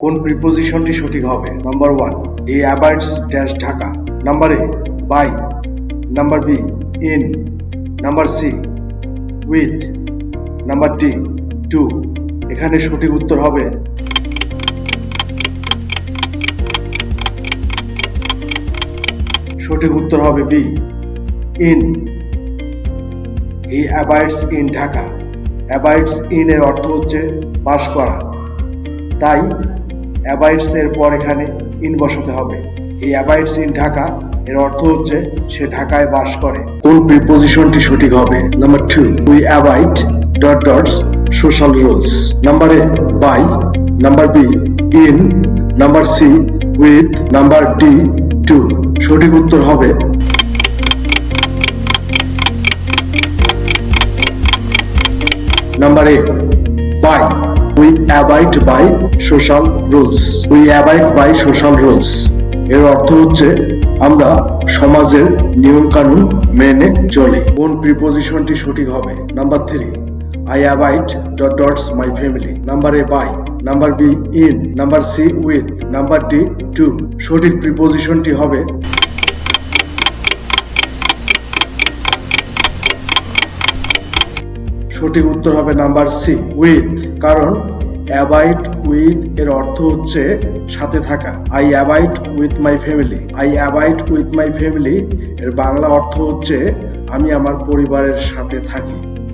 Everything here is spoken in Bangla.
কোন প্রিপোজিশনটি সঠিক হবে? Number one A abides dash Dhaka number A by number B in number C with number D to এখানে সঠিক উত্তর হবে সঠিক উত্তর হবে B in he abides in Dhaka abides in এর অর্থ হচ্ছে বাস করা। তাই অ্যাবাইডস এর পর এখানে ইন বসাতে হবে। এই অ্যাবাইডস ইন ঢাকা, এর অর্থ হচ্ছে সে ঢাকায় বাস করে। কোন প্রিপোজিশনটি সঠিক হবে? Number two we abide dot dots social rules number A by number B in number C with number D to সঠিক উত্তর হবে number A by we abide by social rules we abide by social rules এর অর্থ হচ্ছে আমরা সমাজের নিয়ম কানুন মেনে চলি। কোন প্রিপোজিশনটি সঠিক হবে? Number three I abide dot dots my family number A by number B in number C with number D to সঠিক প্রিপোজিশনটি হবে সঠিক উত্তর হবে নাম্বার সি উইথ কারণ অ্যাবাইট উইথ এর অর্থ হচ্ছে সাথে থাকা। I abide with my family I abide with my family এর বাংলা অর্থ হচ্ছে আমি আমার পরিবারের সাথে থাকি।